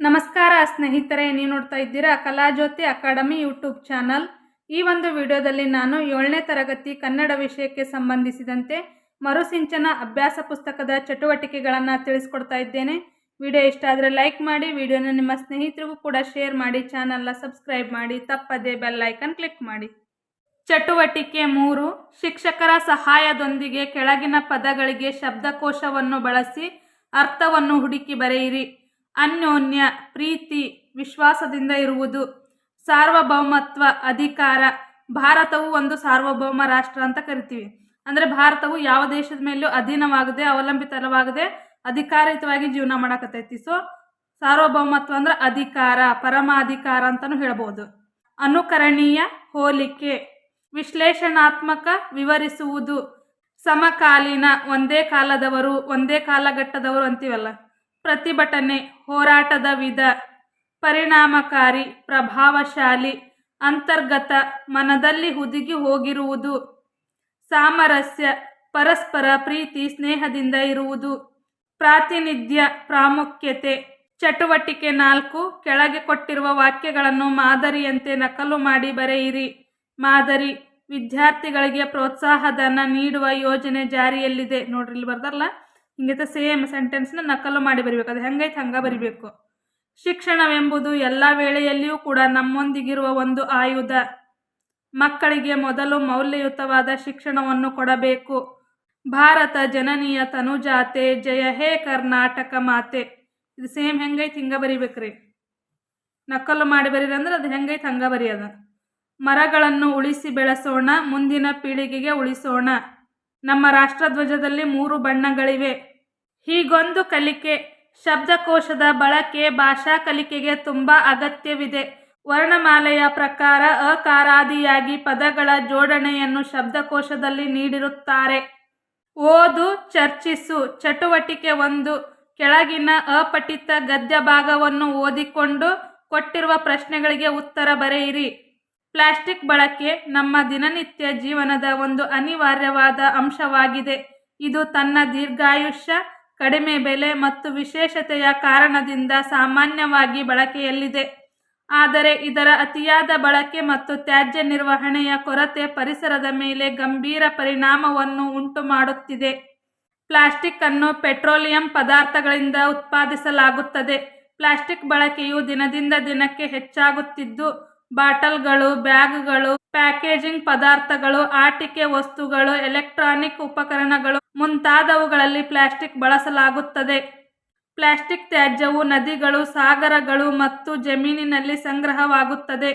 ನಮಸ್ಕಾರ ಸ್ನೇಹಿತರೆ, ನೀವು ನೋಡ್ತಾ ಇದ್ದೀರಾ ಕಲಾಜ್ಯೋತಿ ಅಕಾಡೆಮಿ ಯೂಟ್ಯೂಬ್ ಚಾನಲ್. ಈ ಒಂದು ವಿಡಿಯೋದಲ್ಲಿ ನಾನು ಏಳನೇ ತರಗತಿ ಕನ್ನಡ ವಿಷಯಕ್ಕೆ ಸಂಬಂಧಿಸಿದಂತೆ ಮರುಸಿಂಚನ ಅಭ್ಯಾಸ ಪುಸ್ತಕದ ಚಟುವಟಿಕೆಗಳನ್ನು ತಿಳಿಸ್ಕೊಡ್ತಾ ಇದ್ದೇನೆ. ವಿಡಿಯೋ ಇಷ್ಟ ಆದರೆ ಲೈಕ್ ಮಾಡಿ, ವಿಡಿಯೋನ ನಿಮ್ಮ ಸ್ನೇಹಿತರಿಗೂ ಕೂಡ ಶೇರ್ ಮಾಡಿ, ಚಾನಲ್ನ ಸಬ್ಸ್ಕ್ರೈಬ್ ಮಾಡಿ, ತಪ್ಪದೇ ಬೆಲ್ ಐಕನ್ ಕ್ಲಿಕ್ ಮಾಡಿ. ಚಟುವಟಿಕೆ ಮೂರು, ಶಿಕ್ಷಕರ ಸಹಾಯದೊಂದಿಗೆ ಕೆಳಗಿನ ಪದಗಳಿಗೆ ಶಬ್ದಕೋಶವನ್ನು ಬಳಸಿ ಅರ್ಥವನ್ನು ಹುಡುಕಿ ಬರೆಯಿರಿ. ಅನ್ಯೋನ್ಯ, ಪ್ರೀತಿ, ವಿಶ್ವಾಸದಿಂದ ಇರುವುದು. ಸಾರ್ವಭೌಮತ್ವ, ಅಧಿಕಾರ. ಭಾರತವು ಒಂದು ಸಾರ್ವಭೌಮ ರಾಷ್ಟ್ರ ಅಂತ ಕರಿತೀವಿ. ಅಂದರೆ ಭಾರತವು ಯಾವ ದೇಶದ ಮೇಲೂ ಅಧೀನವಾಗದೆ, ಅವಲಂಬಿತವಾಗದೆ ಅಧಿಕಾರಿತವಾಗಿ ಜೀವನ ಮಾಡಕತ್ತೈತಿ. ಸೊ ಸಾರ್ವಭೌಮತ್ವ ಅಂದ್ರೆ ಅಧಿಕಾರ, ಪರಮಾಧಿಕಾರ ಅಂತಲೂ ಹೇಳ್ಬೋದು. ಅನುಕರಣೀಯ, ಹೋಲಿಕೆ. ವಿಶ್ಲೇಷಣಾತ್ಮಕ, ವಿವರಿಸುವುದು. ಸಮಕಾಲೀನ, ಒಂದೇ ಕಾಲದವರು, ಒಂದೇ ಕಾಲಘಟ್ಟದವರು ಅಂತೀವಲ್ಲ? ಪ್ರತಿಭಟನೆ, ಹೋರಾಟದ ವಿಧ, ಪರಿಣಾಮಕಾರಿ, ಪ್ರಭಾವಶಾಲಿ, ಅಂತರ್ಗತ, ಮನದಲ್ಲಿ ಹುದುಗಿ ಹೋಗಿರುವುದು, ಸಾಮರಸ್ಯ, ಪರಸ್ಪರ ಪ್ರೀತಿ, ಸ್ನೇಹದಿಂದ ಇರುವುದು, ಪ್ರಾತಿನಿಧ್ಯ, ಪ್ರಾಮುಖ್ಯತೆ, ಚಟುವಟಿಕೆ ನಾಲ್ಕು, ಕೆಳಗೆ ಕೊಟ್ಟಿರುವ ವಾಕ್ಯಗಳನ್ನು ಮಾದರಿಯಂತೆ ನಕಲು ಮಾಡಿ ಬರೆಯಿರಿ. ಮಾದರಿ, ವಿದ್ಯಾರ್ಥಿಗಳಿಗೆ ಪ್ರೋತ್ಸಾಹಧನ ನೀಡುವ ಯೋಜನೆ ಜಾರಿಯಲ್ಲಿದೆ. ನೋಡ್ರಿ, ಇಲ್ಲಿ ಬರ್ದಾರಲ್ಲ. ಹಿಂಗೈತೆ ಸೇಮ್ ಸೆಂಟೆನ್ಸ್ನ ನಕಲು ಮಾಡಿ ಬರಿಬೇಕು. ಅದು ಹೆಂಗೈತೆ ಹಂಗೆ ಬರಿಬೇಕು. ಶಿಕ್ಷಣವೆಂಬುದು ಎಲ್ಲ ವೇಳೆಯಲ್ಲಿಯೂ ಕೂಡ ನಮ್ಮೊಂದಿಗಿರುವ ಒಂದು ಆಯುಧ. ಮಕ್ಕಳಿಗೆ ಮೊದಲು ಮೌಲ್ಯಯುತವಾದ ಶಿಕ್ಷಣವನ್ನು ಕೊಡಬೇಕು. ಭಾರತ ಜನನೀಯ ತನುಜಾತೆ, ಜಯ ಹೇ ಕರ್ನಾಟಕ ಮಾತೆ. ಇದು ಸೇಮ್ ಹೆಂಗೈತೆ ಹಿಂಗೆ ಬರಿಬೇಕ್ರಿ. ನಕಲು ಮಾಡಿ ಬರೀರಿ ಅಂದ್ರೆ ಅದು ಹೆಂಗೈತೆ ಹಂಗೆ ಬರೆಯೋದ. ಮರಗಳನ್ನು ಉಳಿಸಿ ಬೆಳೆಸೋಣ, ಮುಂದಿನ ಪೀಳಿಗೆಗೆ ಉಳಿಸೋಣ. ನಮ್ಮ ರಾಷ್ಟ್ರಧ್ವಜದಲ್ಲಿ ಮೂರು ಬಣ್ಣಗಳಿವೆ. ಹೀಗೊಂದು ಕಲಿಕೆ. ಶಬ್ದಕೋಶದ ಬಳಕೆ ಭಾಷಾ ಕಲಿಕೆಗೆ ತುಂಬ ಅಗತ್ಯವಿದೆ. ವರ್ಣಮಾಲೆಯ ಪ್ರಕಾರ ಅಕಾರಾದಿಯಾಗಿ ಪದಗಳ ಜೋಡಣೆಯನ್ನು ಶಬ್ದಕೋಶದಲ್ಲಿ ನೀಡಿರುತ್ತಾರೆ. ಓದು, ಚರ್ಚಿಸು, ಚಟುವಟಿಕೆ ಒಂದು. ಕೆಳಗಿನ ಅಪಠಿತ ಗದ್ಯ ಭಾಗವನ್ನು ಓದಿಕೊಂಡು ಕೊಟ್ಟಿರುವ ಪ್ರಶ್ನೆಗಳಿಗೆ ಉತ್ತರ ಬರೆಯಿರಿ. ಪ್ಲಾಸ್ಟಿಕ್ ಬಳಕೆ ನಮ್ಮ ದಿನನಿತ್ಯ ಜೀವನದ ಒಂದು ಅನಿವಾರ್ಯವಾದ ಅಂಶವಾಗಿದೆ. ಇದು ತನ್ನ ದೀರ್ಘಾಯುಷ್ಯ ಕಡಿಮೆ ಬೆಲೆ ಮತ್ತು ವಿಶೇಷತೆಯ ಕಾರಣದಿಂದ ಸಾಮಾನ್ಯವಾಗಿ ಬಳಕೆಯಲ್ಲಿದೆ. ಆದರೆ ಇದರ ಅತಿಯಾದ ಬಳಕೆ ಮತ್ತು ತ್ಯಾಜ್ಯ ನಿರ್ವಹಣೆಯ ಕೊರತೆ ಪರಿಸರದ ಮೇಲೆ ಗಂಭೀರ ಪರಿಣಾಮವನ್ನು ಉಂಟು ಮಾಡುತ್ತಿದೆ ಪ್ಲಾಸ್ಟಿಕ್ ಅನ್ನು ಪೆಟ್ರೋಲಿಯಂ ಪದಾರ್ಥಗಳಿಂದ ಉತ್ಪಾದಿಸಲಾಗುತ್ತದೆ. ಪ್ಲಾಸ್ಟಿಕ್ ಬಳಕೆಯು ದಿನದಿಂದ ದಿನಕ್ಕೆ ಹೆಚ್ಚಾಗುತ್ತಿದ್ದು ಬಾಟಲ್ಗಳು, ಬ್ಯಾಗ್ಗಳು, ಪ್ಯಾಕೇಜಿಂಗ್ ಪದಾರ್ಥಗಳು, ಆಟಿಕೆ ವಸ್ತುಗಳು, ಎಲೆಕ್ಟ್ರಾನಿಕ್ ಉಪಕರಣಗಳು ಮುಂತಾದವುಗಳಲ್ಲಿ ಪ್ಲಾಸ್ಟಿಕ್ ಬಳಸಲಾಗುತ್ತದೆ. ಪ್ಲಾಸ್ಟಿಕ್ ತ್ಯಾಜ್ಯವು ನದಿಗಳು, ಸಾಗರಗಳು ಮತ್ತು ಜಮೀನಿನಲ್ಲಿ ಸಂಗ್ರಹವಾಗುತ್ತದೆ.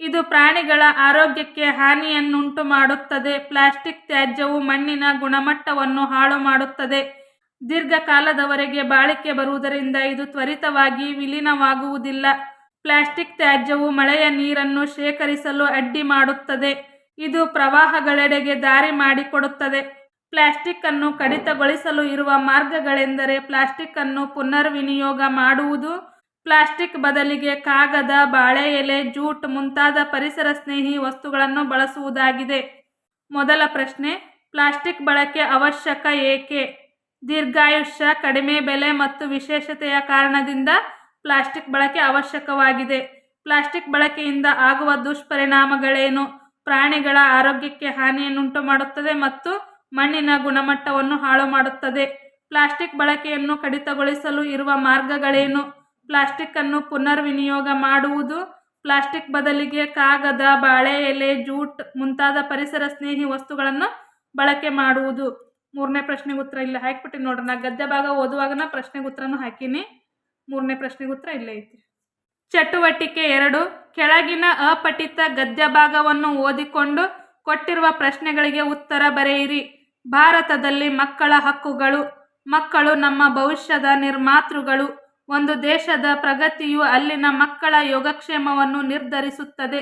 ಇದು ಪ್ರಾಣಿಗಳ ಆರೋಗ್ಯಕ್ಕೆ ಹಾನಿಯನ್ನುಂಟು ಮಾಡುತ್ತದೆ ಪ್ಲಾಸ್ಟಿಕ್ ತ್ಯಾಜ್ಯವು ಮಣ್ಣಿನ ಗುಣಮಟ್ಟವನ್ನು ಹಾಳು ಮಾಡುತ್ತದೆ ದೀರ್ಘಕಾಲದವರೆಗೆ ಬಾಳಿಕೆ ಬರುವುದರಿಂದ ಇದು ತ್ವರಿತವಾಗಿ ವಿಲೀನವಾಗುವುದಿಲ್ಲ. ಪ್ಲಾಸ್ಟಿಕ್ ತ್ಯಾಜ್ಯವು ಮಳೆಯ ನೀರನ್ನು ಶೇಖರಿಸಲು ಅಡ್ಡಿ ಮಾಡುತ್ತದೆ. ಇದು ಪ್ರವಾಹಗಳೆಡೆಗೆ ದಾರಿ ಮಾಡಿಕೊಡುತ್ತದೆ. ಪ್ಲಾಸ್ಟಿಕ್ ಅನ್ನು ಕಡಿತಗೊಳಿಸಲು ಇರುವ ಮಾರ್ಗಗಳೆಂದರೆ ಪ್ಲಾಸ್ಟಿಕ್ ಅನ್ನು ಪುನರ್ವಿನಿಯೋಗ ಮಾಡುವುದು. ಪ್ಲಾಸ್ಟಿಕ್ ಬದಲಿಗೆ ಕಾಗದ ಬಾಳೆ ಎಲೆ ಜೂಟ್ ಮುಂತಾದ ಪರಿಸರ ಸ್ನೇಹಿ ವಸ್ತುಗಳನ್ನು ಬಳಸುವುದಾಗಿದೆ. ಮೊದಲ ಪ್ರಶ್ನೆ, ಪ್ಲಾಸ್ಟಿಕ್ ಬಳಕೆ ಅವಶ್ಯಕ ಏಕೆ? ದೀರ್ಘಾಯುಷ್ಯ, ಕಡಿಮೆ ಬೆಲೆ ಮತ್ತು ವಿಶೇಷತೆಯ ಕಾರಣದಿಂದ ಪ್ಲಾಸ್ಟಿಕ್ ಬಳಕೆ ಅವಶ್ಯಕವಾಗಿದೆ. ಪ್ಲಾಸ್ಟಿಕ್ ಬಳಕೆಯಿಂದ ಆಗುವ ದುಷ್ಪರಿಣಾಮಗಳೇನು? ಪ್ರಾಣಿಗಳ ಆರೋಗ್ಯಕ್ಕೆ ಹಾನಿಯನ್ನುಂಟು ಮಾಡುತ್ತದೆ ಮತ್ತು ಮಣ್ಣಿನ ಗುಣಮಟ್ಟವನ್ನು ಹಾಳು ಮಾಡುತ್ತದೆ. ಪ್ಲಾಸ್ಟಿಕ್ ಬಳಕೆಯನ್ನು ಕಡಿತಗೊಳಿಸಲು ಇರುವ ಮಾರ್ಗಗಳೇನು? ಪ್ಲಾಸ್ಟಿಕ್ ಅನ್ನು ಪುನರ್ವಿನಿಯೋಗ ಮಾಡುವುದು, ಪ್ಲಾಸ್ಟಿಕ್ ಬದಲಿಗೆ ಕಾಗದ, ಬಾಳೆ, ಎಲೆ, ಜೂಟ್ ಮುಂತಾದ ಪರಿಸರ ಸ್ನೇಹಿ ವಸ್ತುಗಳನ್ನು ಬಳಕೆ ಮಾಡುವುದು. ಮೂರನೇ ಪ್ರಶ್ನೆಗೆ ಉತ್ತರ ಇಲ್ಲ. ಹಾಕಿಬಿಟ್ಟು ನೋಡ್ರಿ ನಾ ಗದ್ಯ ಭಾಗ ಓದುವಾಗ ನಾ ಪ್ರಶ್ನೆಗೆ ಉತ್ತರನೂ ಹಾಕೀನಿ. ಮೂರನೇ ಪ್ರಶ್ನೆಗೆ ಉತ್ತರ ಇಲ್ಲೇ ಐತಿ. ಚಟುವಟಿಕೆ ಎರಡು, ಕೆಳಗಿನ ಅಪಠಿತ ಗದ್ಯ ಭಾಗವನ್ನು ಓದಿಕೊಂಡು ಕೊಟ್ಟಿರುವ ಪ್ರಶ್ನೆಗಳಿಗೆ ಉತ್ತರ ಬರೆಯಿರಿ. ಭಾರತದಲ್ಲಿ ಮಕ್ಕಳ ಹಕ್ಕುಗಳು, ಮಕ್ಕಳು ನಮ್ಮ ಭವಿಷ್ಯದ ನಿರ್ಮಾತೃಗಳು, ಒಂದು ದೇಶದ ಪ್ರಗತಿಯು ಅಲ್ಲಿನ ಮಕ್ಕಳ ಯೋಗಕ್ಷೇಮವನ್ನು ನಿರ್ಧರಿಸುತ್ತದೆ.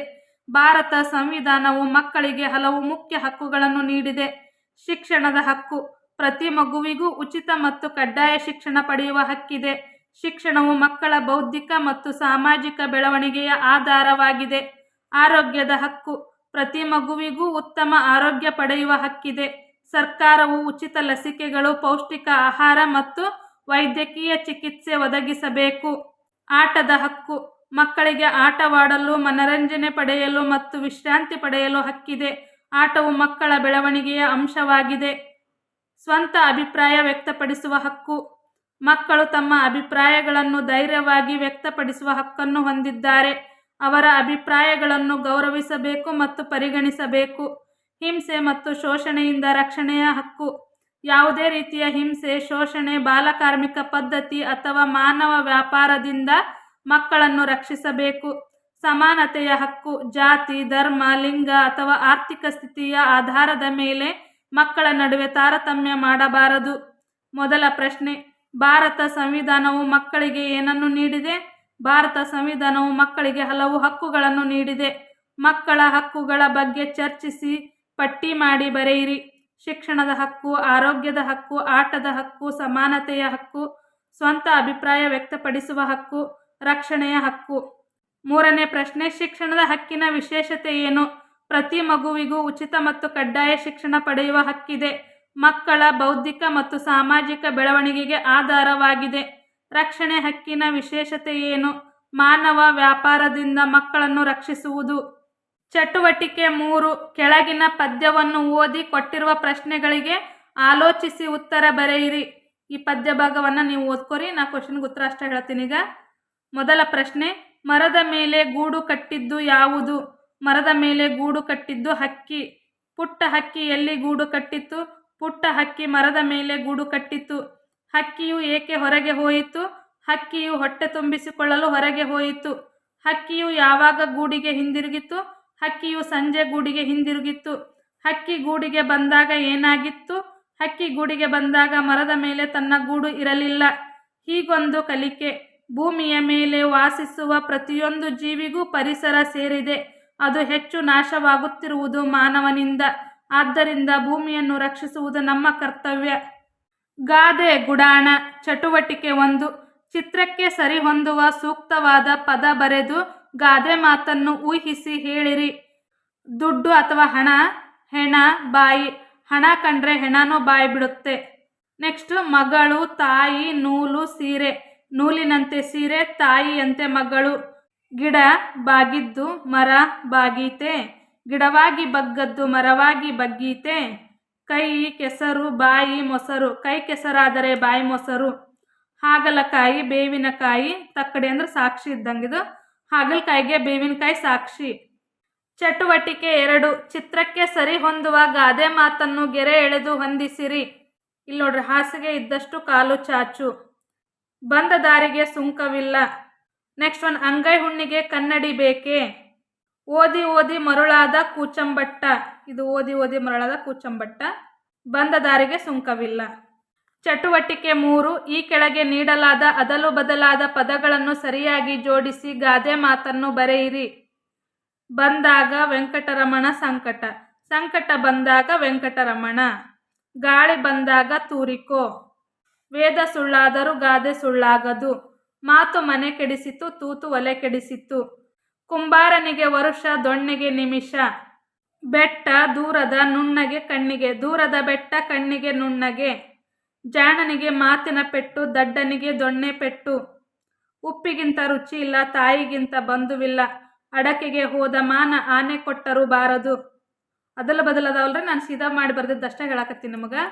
ಭಾರತ ಸಂವಿಧಾನವು ಮಕ್ಕಳಿಗೆ ಹಲವು ಮುಖ್ಯ ಹಕ್ಕುಗಳನ್ನು ನೀಡಿದೆ. ಶಿಕ್ಷಣದ ಹಕ್ಕು, ಪ್ರತಿ ಮಗುವಿಗೂ ಉಚಿತ ಮತ್ತು ಕಡ್ಡಾಯ ಶಿಕ್ಷಣ ಪಡೆಯುವ ಹಕ್ಕಿದೆ. ಶಿಕ್ಷಣವು ಮಕ್ಕಳ ಬೌದ್ಧಿಕ ಮತ್ತು ಸಾಮಾಜಿಕ ಬೆಳವಣಿಗೆಯ ಆಧಾರವಾಗಿದೆ. ಆರೋಗ್ಯದ ಹಕ್ಕು. ಪ್ರತಿ ಮಗುವಿಗೂ ಉತ್ತಮ ಆರೋಗ್ಯ ಪಡೆಯುವ ಹಕ್ಕಿದೆ. ಸರ್ಕಾರವು ಉಚಿತ ಲಸಿಕೆಗಳು, ಪೌಷ್ಟಿಕ ಆಹಾರ ಮತ್ತು ವೈದ್ಯಕೀಯ ಚಿಕಿತ್ಸೆ ಒದಗಿಸಬೇಕು. ಆಟದ ಹಕ್ಕು. ಮಕ್ಕಳಿಗೆ ಆಟವಾಡಲು, ಮನರಂಜನೆ ಪಡೆಯಲು ಮತ್ತು ವಿಶ್ರಾಂತಿ ಪಡೆಯಲು ಹಕ್ಕಿದೆ. ಆಟವು ಮಕ್ಕಳ ಬೆಳವಣಿಗೆಯ ಅಂಶವಾಗಿದೆ. ಸ್ವಂತ ಅಭಿಪ್ರಾಯ ವ್ಯಕ್ತಪಡಿಸುವ ಹಕ್ಕು. ಮಕ್ಕಳು ತಮ್ಮ ಅಭಿಪ್ರಾಯಗಳನ್ನು ಧೈರ್ಯವಾಗಿ ವ್ಯಕ್ತಪಡಿಸುವ ಹಕ್ಕನ್ನು ಹೊಂದಿದ್ದಾರೆ. ಅವರ ಅಭಿಪ್ರಾಯಗಳನ್ನು ಗೌರವಿಸಬೇಕು ಮತ್ತು ಪರಿಗಣಿಸಬೇಕು. ಹಿಂಸೆ ಮತ್ತು ಶೋಷಣೆಯಿಂದ ರಕ್ಷಣೆಯ ಹಕ್ಕು. ಯಾವುದೇ ರೀತಿಯ ಹಿಂಸೆ, ಶೋಷಣೆ, ಬಾಲಕಾರ್ಮಿಕ ಪದ್ಧತಿ ಅಥವಾ ಮಾನವ ವ್ಯಾಪಾರದಿಂದ ಮಕ್ಕಳನ್ನು ರಕ್ಷಿಸಬೇಕು. ಸಮಾನತೆಯ ಹಕ್ಕು, ಜಾತಿ, ಧರ್ಮ, ಲಿಂಗ ಅಥವಾ ಆರ್ಥಿಕ ಸ್ಥಿತಿಯ ಆಧಾರದ ಮೇಲೆ ಮಕ್ಕಳ ನಡುವೆ ತಾರತಮ್ಯ ಮಾಡಬಾರದು. ಮೊದಲ ಪ್ರಶ್ನೆ ಭಾರತ ಸಂವಿಧಾನವು ಮಕ್ಕಳಿಗೆ ಏನನ್ನು ನೀಡಿದೆ? ಭಾರತ ಸಂವಿಧಾನವು ಮಕ್ಕಳಿಗೆ ಹಲವು ಹಕ್ಕುಗಳನ್ನು ನೀಡಿದೆ. ಮಕ್ಕಳ ಹಕ್ಕುಗಳ ಬಗ್ಗೆ ಚರ್ಚಿಸಿ, ಪಟ್ಟಿ ಮಾಡಿ ಬರೆಯಿರಿ. ಶಿಕ್ಷಣದ ಹಕ್ಕು, ಆರೋಗ್ಯದ ಹಕ್ಕು, ಆಟದ ಹಕ್ಕು, ಸಮಾನತೆಯ ಹಕ್ಕು, ಸ್ವಂತ ಅಭಿಪ್ರಾಯ ವ್ಯಕ್ತಪಡಿಸುವ ಹಕ್ಕು, ರಕ್ಷಣೆಯ ಹಕ್ಕು. ಮೂರನೇ ಪ್ರಶ್ನೆ, ಶಿಕ್ಷಣದ ಹಕ್ಕಿನ ವಿಶೇಷತೆ ಏನು? ಪ್ರತಿ ಮಗುವಿಗೂ ಉಚಿತ ಮತ್ತು ಕಡ್ಡಾಯ ಶಿಕ್ಷಣ ಪಡೆಯುವ ಹಕ್ಕಿದೆ. ಮಕ್ಕಳ ಬೌದ್ಧಿಕ ಮತ್ತು ಸಾಮಾಜಿಕ ಬೆಳವಣಿಗೆಗೆ ಆಧಾರವಾಗಿದೆ. ರಕ್ಷಣೆ ಹಕ್ಕಿನ ವಿಶೇಷತೆ ಏನು ಮಾನವ ವ್ಯಾಪಾರದಿಂದ ಮಕ್ಕಳನ್ನು ರಕ್ಷಿಸುವುದು. ಚಟುವಟಿಕೆ ಮೂರು, ಕೆಳಗಿನ ಪದ್ಯವನ್ನು ಓದಿ ಕೊಟ್ಟಿರುವ ಪ್ರಶ್ನೆಗಳಿಗೆ ಆಲೋಚಿಸಿ ಉತ್ತರ ಬರೆಯಿರಿ. ಈ ಪದ್ಯ ಭಾಗವನ್ನು ನೀವು ಓದ್ಕೊರಿ, ನಾ ಕ್ವಶನ್ಗೆ ಉತ್ತರ ಅಷ್ಟೇ ಹೇಳ್ತೀನಿ ಈಗ. ಮೊದಲ ಪ್ರಶ್ನೆ, ಮರದ ಮೇಲೆ ಗೂಡು ಕಟ್ಟಿದ್ದು ಯಾವುದು? ಮರದ ಮೇಲೆ ಗೂಡು ಕಟ್ಟಿದ್ದು ಹಕ್ಕಿ. ಪುಟ್ಟ ಹಕ್ಕಿ ಎಲ್ಲಿ ಗೂಡು ಕಟ್ಟಿತ್ತು? ಪುಟ್ಟ ಹಕ್ಕಿ ಮರದ ಮೇಲೆ ಗೂಡು ಕಟ್ಟಿತು. ಹಕ್ಕಿಯು ಏಕೆ ಹೊರಗೆ ಹೋಯಿತು? ಹಕ್ಕಿಯು ಹೊಟ್ಟೆ ತುಂಬಿಸಿಕೊಳ್ಳಲು ಹೊರಗೆ ಹೋಯಿತು. ಹಕ್ಕಿಯು ಯಾವಾಗ ಗೂಡಿಗೆ ಹಿಂದಿರುಗಿತು? ಹಕ್ಕಿಯು ಸಂಜೆ ಗೂಡಿಗೆ ಹಿಂದಿರುಗಿತ್ತು ಹಕ್ಕಿ ಗೂಡಿಗೆ ಬಂದಾಗ ಏನಾಗಿತ್ತು? ಹಕ್ಕಿ ಗೂಡಿಗೆ ಬಂದಾಗ ಮರದ ಮೇಲೆ ತನ್ನ ಗೂಡು ಇರಲಿಲ್ಲ. ಹೀಗೊಂದು ಕಲಿಕೆ. ಭೂಮಿಯ ಮೇಲೆ ವಾಸಿಸುವ ಪ್ರತಿಯೊಂದು ಜೀವಿಗೂ ಪರಿಸರ ಸೇರಿದೆ. ಅದು ಹೆಚ್ಚು ನಾಶವಾಗುತ್ತಿರುವುದು ಮಾನವನಿಂದ. ಆದ್ದರಿಂದ ಭೂಮಿಯನ್ನು ರಕ್ಷಿಸುವುದು ನಮ್ಮ ಕರ್ತವ್ಯ. ಗಾದೆ, ಗುಡಾಣ, ಚಟುವಟಿಕೆ ಒಂದು. ಚಿತ್ರಕ್ಕೆ ಸರಿಹೊಂದುವ ಸೂಕ್ತವಾದ ಪದ ಬರೆದು ಗಾದೆ ಮಾತನ್ನು ಊಹಿಸಿ ಹೇಳಿರಿ. ದುಡ್ಡು ಅಥವಾ ಹಣ, ಹೆಣ, ಬಾಯಿ. ಹಣ ಕಂಡ್ರೆ ಹೆಣನೂ ಬಾಯಿ ಬಿಡುತ್ತೆ. ನೆಕ್ಸ್ಟ್ ಮಗಳು, ತಾಯಿ, ನೂಲು, ಸೀರೆ. ನೂಲಿನಂತೆ ಸೀರೆ, ತಾಯಿಯಂತೆ ಮಗಳು. ಗಿಡ, ಬಾಗಿದ್ದು, ಮರ, ಬಾಗೀತೆ. ಗಿಡವಾಗಿ ಬಗ್ಗದ್ದು ಮರವಾಗಿ ಬಗ್ಗೀತೆ. ಕೈ ಕೆಸರು, ಬಾಯಿ ಮೊಸರು. ಕೈ ಕೆಸರಾದರೆ ಬಾಯಿ ಮೊಸರು. ಹಾಗಲಕಾಯಿ, ಬೇವಿನಕಾಯಿ, ತಕ್ಕಡಿ ಅಂದ್ರೆ ಸಾಕ್ಷಿ ಇದ್ದಂಗಿದು ಹಾಗಲಕಾಯಿಗೆ ಬೇವಿನಕಾಯಿ ಸಾಕ್ಷಿ. ಚಟುವಟಿಕೆ ಎರಡು. ಚಿತ್ರಕ್ಕೆ ಸರಿ ಹೊಂದುವ ಗಾದೆ ಮಾತನ್ನು ಗೆರೆ ಎಳೆದು ಹೊಂದಿಸಿರಿ. ಇಲ್ಲಿ ನೋಡ್ರಿ, ಹಾಸಿಗೆ ಇದ್ದಷ್ಟು ಕಾಲು ಚಾಚು. ಬಂದ ದಾರಿಗೆ ಸುಂಕವಿಲ್ಲ. ನೆಕ್ಸ್ಟ್ ಒನ್, ಅಂಗೈ ಹುಣ್ಣಿಗೆ ಕನ್ನಡಿ ಬೇಕೆ? ಓದಿ ಓದಿ ಮರುಳಾದ ಕೂಚಂಬಟ್ಟ. ಇದು ಓದಿ ಓದಿ ಮರುಳಾದ ಕೂಚಂಬಟ್ಟ. ಬಂದ ದಾರಿಗೆ ಸುಂಕವಿಲ್ಲ. ಚಟುವಟಿಕೆ ಮೂರು, ಈ ಕೆಳಗೆ ನೀಡಲಾದ ಅದಲು ಬದಲಾದ ಪದಗಳನ್ನು ಸರಿಯಾಗಿ ಜೋಡಿಸಿ ಗಾದೆ ಮಾತನ್ನು ಬರೆಯಿರಿ. ಬಂದಾಗ ವೆಂಕಟರಮಣ ಸಂಕಟ. ಸಂಕಟ ಬಂದಾಗ ವೆಂಕಟರಮಣ. ಗಾಳಿ ಬಂದಾಗ ತೂರಿಕೋ. ವೇದ ಸುಳ್ಳಾದರೂ ಗಾದೆ ಸುಳ್ಳಾಗದು. ಮಾತು ಮನೆ ಕೆಡಿಸಿತು, ತೂತು ಒಲೆ ಕೆಡಿಸಿತು. ಕುಂಬಾರನಿಗೆ ವರುಷ, ದೊಣ್ಣೆಗೆ ನಿಮಿಷ. ಬೆಟ್ಟ ದೂರದ ನುಣ್ಣಗೆ ಕಣ್ಣಿಗೆ, ದೂರದ ಬೆಟ್ಟ ಕಣ್ಣಿಗೆ ನುಣ್ಣಗೆ. ಜಾಣನಿಗೆ ಮಾತಿನ ಪೆಟ್ಟು, ದಡ್ಡನಿಗೆ ದೊಣ್ಣೆ ಪೆಟ್ಟು. ಉಪ್ಪಿಗಿಂತ ರುಚಿ ಇಲ್ಲ, ತಾಯಿಗಿಂತ ಬಂಧುವಿಲ್ಲ. ಅಡಕೆಗೆ ಹೋದ ಮಾನ ಆನೆ ಕೊಟ್ಟರು ಬಾರದು. ಅದಲ ಬದಲದವಲ್ರಿ? ನಾನು ಸೀದಾ ಮಾಡಿ ಬರ್ದಿದ್ದಷ್ಟೇ ಹೇಳಕತ್ತೀನಿ ನಿಮಗೆ.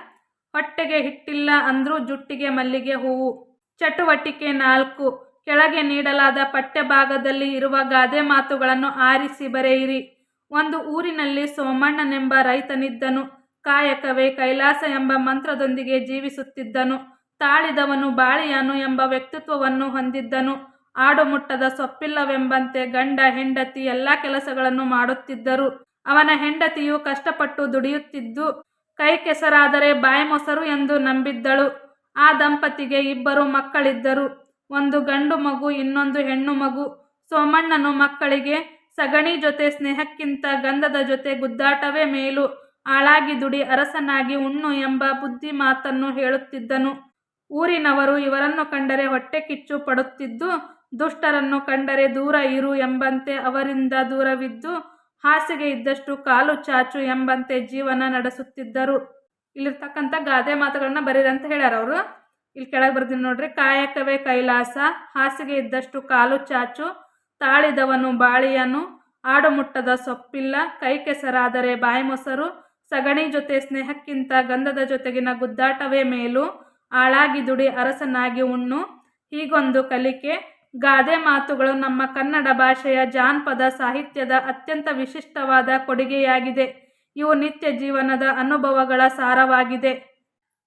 ಹೊಟ್ಟೆಗೆ ಹಿಟ್ಟಿಲ್ಲ ಅಂದರೂ ಜುಟ್ಟಿಗೆ ಮಲ್ಲಿಗೆ ಹೂವು. ಚಟುವಟಿಕೆ ನಾಲ್ಕು. ಕೆಳಗೆ ನೀಡಲಾದ ಪಠ್ಯಭಾಗದಲ್ಲಿ ಇರುವ ಗಾದೆ ಮಾತುಗಳನ್ನು ಆರಿಸಿ ಬರೆಯಿರಿ. ಒಂದು ಊರಿನಲ್ಲಿ ಸೋಮಣ್ಣನೆಂಬ ರೈತನಿದ್ದನು. ಕಾಯಕವೇ ಕೈಲಾಸ ಎಂಬ ಮಂತ್ರದೊಂದಿಗೆ ಜೀವಿಸುತ್ತಿದ್ದನು. ತಾಳಿದವನು ಬಾಳಿಯಾನು ಎಂಬ ವ್ಯಕ್ತಿತ್ವವನ್ನು ಹೊಂದಿದ್ದನು. ಆಡುಮುಟ್ಟದ ಸೊಪ್ಪಿಲ್ಲವೆಂಬಂತೆ ಗಂಡ, ಹೆಂಡತಿ ಎಲ್ಲ ಕೆಲಸಗಳನ್ನು ಮಾಡುತ್ತಿದ್ದರು. ಅವನ ಹೆಂಡತಿಯು ಕಷ್ಟಪಟ್ಟು ದುಡಿಯುತ್ತಿದ್ದು, ಕೈ ಕೆಸರಾದರೆ ಬಾಯಿ ಮೊಸರು ಎಂದು ನಂಬಿದ್ದಳು. ಆ ದಂಪತಿಗೆ ಇಬ್ಬರು ಮಕ್ಕಳಿದ್ದರು. ಒಂದು ಗಂಡು ಮಗು, ಇನ್ನೊಂದು ಹೆಣ್ಣು ಮಗು. ಸೋಮಣ್ಣನು ಮಕ್ಕಳಿಗೆ ಸಗಣಿ ಜೊತೆ ಸ್ನೇಹಕ್ಕಿಂತ ಗಂಧದ ಜೊತೆ ಗುದ್ದಾಟವೇ ಮೇಲು. ಆಳಾಗಿ ದುಡಿ ಅರಸನಾಗಿ ಉಣ್ಣು ಎಂಬ ಬುದ್ಧಿ ಮಾತನ್ನು ಹೇಳುತ್ತಿದ್ದನು. ಊರಿನವರು ಇವರನ್ನು ಕಂಡರೆ ಹೊಟ್ಟೆ ಕಿಚ್ಚು ಪಡುತ್ತಿದ್ದು, ದುಷ್ಟರನ್ನು ಕಂಡರೆ ದೂರ ಇರು ಎಂಬಂತೆ ಅವರಿಂದ ದೂರವಿದ್ದು, ಹಾಸಿಗೆ ಇದ್ದಷ್ಟು ಕಾಲು ಚಾಚು ಎಂಬಂತೆ ಜೀವನ ನಡೆಸುತ್ತಿದ್ದರು. ಇಲ್ಲಿರ್ತಕ್ಕಂಥ ಗಾದೆ ಮಾತುಗಳನ್ನ ಬರೀರಂತ ಹೇಳ್ಯಾರ ಅವರು. ಇಲ್ಲಿ ಕೆಳಗೆ ಬರ್ತೀನಿ ನೋಡ್ರಿ. ಕಾಯಕವೇ ಕೈಲಾಸ, ಹಾಸಿಗೆ ಇದ್ದಷ್ಟು ಕಾಲು ಚಾಚು, ತಾಳಿದವನು ಬಾಳಿಯನು ಆಡುಮುಟ್ಟದ ಸೊಪ್ಪಿಲ್ಲ, ಕೈ ಕೆಸರಾದರೆ ಬಾಯಿ ಮೊಸರು, ಸಗಣಿ ಜೊತೆ ಸ್ನೇಹಕ್ಕಿಂತ ಗಂಧದ ಜೊತೆಗಿನ ಗುದ್ದಾಟವೇ ಮೇಲು ಆಳಾಗಿ ದುಡಿ ಅರಸನಾಗಿ ಉಣ್ಣು, ಹೀಗೊಂದು ಕಲಿಕೆ, ಗಾದೆ ಮಾತುಗಳು ನಮ್ಮ ಕನ್ನಡ ಭಾಷೆಯ ಜಾನಪದ ಸಾಹಿತ್ಯದ ಅತ್ಯಂತ ವಿಶಿಷ್ಟವಾದ ಕೊಡುಗೆಯಾಗಿದೆ. ಇವು ನಿತ್ಯ ಜೀವನದ ಅನುಭವಗಳ ಸಾರವಾಗಿದೆ.